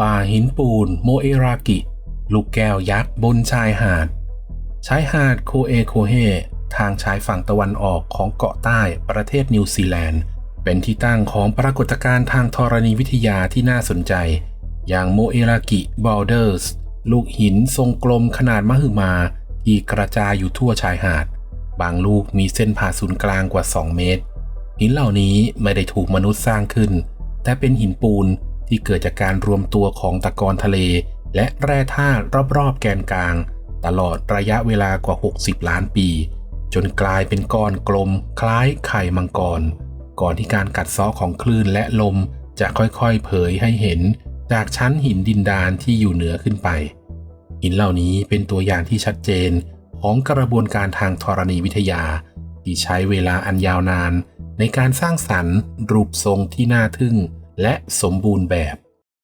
ป่าหินปูนโมเอรากิ ลูกแก้วยักษ์บนชายหาด ชายหาดโคเอโคเฮทางชายฝั่งตะวันออกของเกาะใต้ประเทศนิวซีแลนด์ เป็นที่ตั้งของปรากฏการณ์ทางธรณีวิทยาที่น่าสนใจ อย่างโมเอรากิบอลเดอร์สลูกหินทรงกลมขนาดมหึมาที่กระจายอยู่ทั่วชายหาด บางลูกมีเส้นผ่าศูนย์กลางกว่า 2 เมตร หินเหล่านี้ไม่ได้ถูกมนุษย์สร้างขึ้น แต่เป็นหินปูน ที่เกิดจากการรวมตัวของตะกอนทะเล และแร่ธาตุรอบๆแกนกลาง ตลอดระยะเวลากว่า 60 ล้านปี จนกลายเป็นก้อนกลม คล้ายไข่มังกร ก่อนที่การกัดเซาะของคลื่นและลมจะค่อยๆ เผยให้เห็น จากชั้นหินดินดานที่อยู่เหนือขึ้นไป หินเหล่านี้เป็นตัวอย่างที่ชัดเจนของกระบวนการทางธรณีวิทยา ที่ใช้เวลาอันยาวนาน ในการสร้างสรรค์รูปทรงที่น่าทึ่ง และสมบูรณ์แบบ